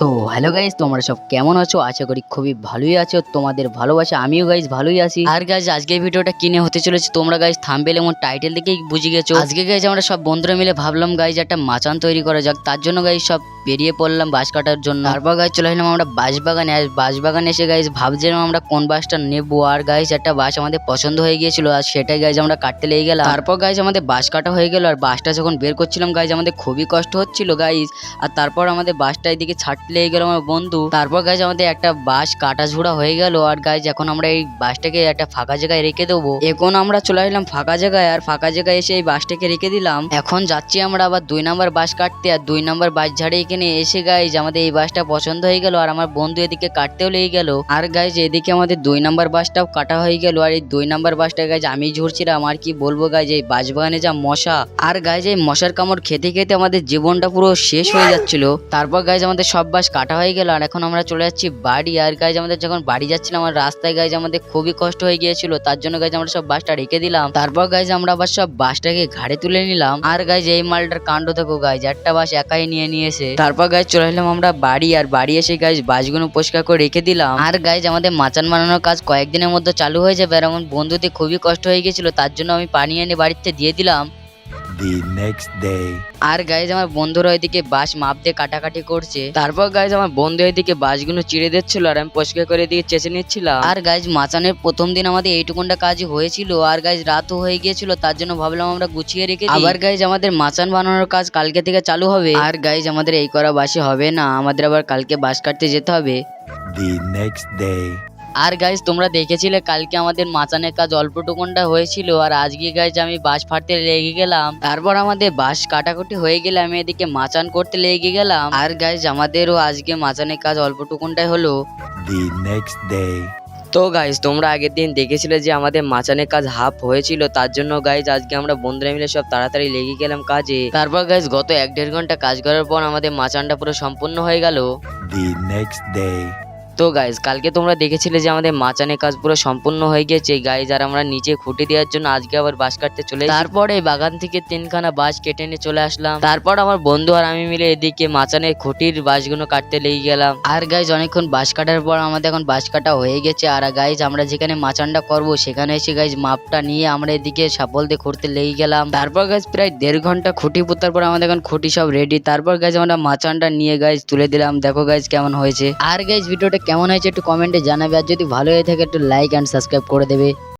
তো hello guys তোমরা সব কেমন আছো? আশা করি খুবই ভালোই আছো। তোমাদের ভালোবাসা, আমিও গাইজ ভালোই আছি। আর গাইজ আজকে ভিডিওটা কিনে হতে চলেছে? তোমরা গাইজ থাম্বেল এবং টাইটেল দেখেই বুঝে গেছো। আজকে গাইজ আমরা সব বন্ধুরা মিলে ভাবলাম গাইজ একটা মাচান তৈরি করা যাক। তার জন্য গাইজ সব বেরিয়ে পড়লাম বাঁশ কাটার জন্য। তারপর গাইজ চলে আসলাম আমরা বাঁশবাগানে আর বাঁশবাগানে এসে গাইজ ভাবছিলাম আমরা কোন বাঁশটা নেব। আর গাইজ একটা বাঁশ আমাদের পছন্দ হয়ে গিয়েছিল, আর সেটাই গাইজ আমরা কাটতে লেগে গেলাম। তারপর গাইজ আমাদের বাঁশ কাটা হয়ে গেল, আর বাঁশটা যখন বের করছিলাম গাইজ আমাদের খুবই কষ্ট হচ্ছিল গাইজ আর তারপর আমাদের বাসটা এদিকে ছাড়তে লেগে গেল আমার বন্ধু। তারপর গাছ আমাদের একটা বাস কাটা ঝুড়া হয়ে গেল আর গাছ এখন আমরা এই বাসটাকে একটা ফাঁকা জায়গায় রেখে দেবো। এখন আমরা চলে আসলাম ফাঁকা জায়গায় আর ফাঁকা জায়গায় এসে এই বাসটাকে রেখে দিলাম। এখন যাচ্ছি আমরা আবার দুই নাম্বার বাস কাটতে আর দুই নাম্বার বাস ঝাড়ে এখানে এসে গাইজ আমাদের এই বাসটা পছন্দ হয়ে গেল আর আমার বন্ধু এদিকে কাটতেও লেগে গেল। আর গাইজ এদিকে আমাদের দুই নাম্বার বাসটাও কাটা হয়ে গেল আর এই দুই নাম্বার বাসটা গাইজ আমি ঝুরছিলাম আর কি বলব গাইজ এই বাসবাগানে যা মশা। আর গাইজ এই মশার কামড় খেতে খেতে আমাদের জীবনটা পুরো শেষ হয়ে যাচ্ছিল। তারপর গাইজ আমাদের সব বাস কাটা হয়ে গেল। আর এখন আমরা চলে যাচ্ছি বাড়ি। আর গাইজ আমাদের যখন বাড়ি যাচ্ছিলাম, আর রাস্তায় গাইজ আমাদের খুবই কষ্ট হয়ে গিয়েছিল। তার জন্য গাইজ আমরা সব বাসটা রেখে দিলাম। তারপর গাইজ আমরা আবার সব বাসটাকে ঘাড়ে তুলে নিলাম। আর গাইজ এই মালটার কাণ্ড দেখো গাইজ একটা বাস একাই নিয়ে নিয়েছে। তারপর গাইজ চলে এলাম আমরা বাড়ি। আর বাড়ি এসে গাইজ বাসগুলো পরিষ্কার করে রেখে দিলাম। আর গাইজ আমাদের মাচান বানানোর কাজ কয়েকদিনের মধ্যে চালু হয়ে যাবে। আর আমার বন্ধুদের খুবই কষ্ট হয়ে গেছিল তার জন্য আমি পানি এনে বাড়িতে দিয়ে দিলাম। The next day. আর গাইজ আমার বন্ধুরা ওইদিকে বাঁশ মাপ দিয়ে কাটাকাটি করছে তারপর গাইজ আমার বন্ধু ওইদিকে বাঁশগুলো চিড়ে দিচ্ছিল আর আমি পরিষ্কার করে দিয়ে চেঁচে নিচ্ছিলাম আর গাইজ মাচানের প্রথম দিন আমাদের এইটুকুনটা কাজই হয়েছিল আর গাইজ রাতও হয়ে গিয়েছিল তার জন্য ভাবলাম আমরা গুছিয়ে রেখে। আবার গাইজ আমাদের মাচান বানানোর কাজ কালকে থেকে চালু হবে আর গাইজ আমাদের এই করা বাসে হবে না আমাদের আবার কালকে বাঁশ কাটতে যেতে হবে The next day. আর গাইজ তোমরা দেখেছিলে কালকে আমাদের মাচানের কাজ অল্পটুকুনটা হয়েছিল আর আজকে গাইজ আমি বাঁশ ফাটতে লেগে গেলাম। তারপর আমাদের বাঁশ কাটাকুটি হয়ে গেলে আমি এদিকে মাচান করতে লেগে গেলাম। আর গাইজ আমাদেরও আজকে মাচানের কাজ অল্পটুকুনটাই হলো. তো গাইজ তোমরা আগের দিন দেখেছিলে যে আমাদের মাচানের কাজ হাফ হয়েছিল তার জন্য গাইজ আজকে আমরা বন্ধুরা মিলে সব তাড়াতাড়ি লেগে গেলাম কাজে। তারপর গাইজ গত এক দেড় ঘণ্টা কাজ করার পর আমাদের মাচানটা পুরো সম্পূর্ণ হয়ে গেল। The next day. তো গাইজ কালকে তোমরা দেখেছিলে যে আমাদের মাচানে কাজ পুরো সম্পূর্ণ হয়ে গেছে গাইজ আর আমরা নিচে খুঁটি দেওয়ার জন্য আজকে আবার বাঁশ কাটতে চলে। তারপরে বাগান থেকে তিনখানা বাঁশ কেটে নিয়ে চলে আসলাম। তারপর আমার বন্ধু আর আমি মিলে এদিকে মাচানের খুঁটির বাঁশগুলো কাটতে লেগে গেলাম। আর গাইজ অনেকক্ষণ বাঁশ কাটার পর আমাদের এখন বাঁশ কাটা হয়ে গেছে। আর গাইজ আমরা যেখানে মাচানটা করব, সেখানে এসে গাইজ মাপটা নিয়ে আমরা এদিকে সাপল দিয়ে খুঁড়তে লেগে গেলাম। তারপর গাইজ প্রায় দেড় ঘণ্টা খুঁটি পোতার পর আমাদের এখন খুঁটি সব রেডি তারপর গাইজ আমরা মাচানটা নিয়ে গাইজ তুলে দিলাম। দেখো গাইজ কেমন হয়েছে। আর গাইজ ভিডিওটা কেমন হয়েছে একটু কমেন্টে জানাবে আর যদি ভালো হয়ে থাকে একটু লাইক অ্যান্ড সাবস্ক্রাইব করে দেবে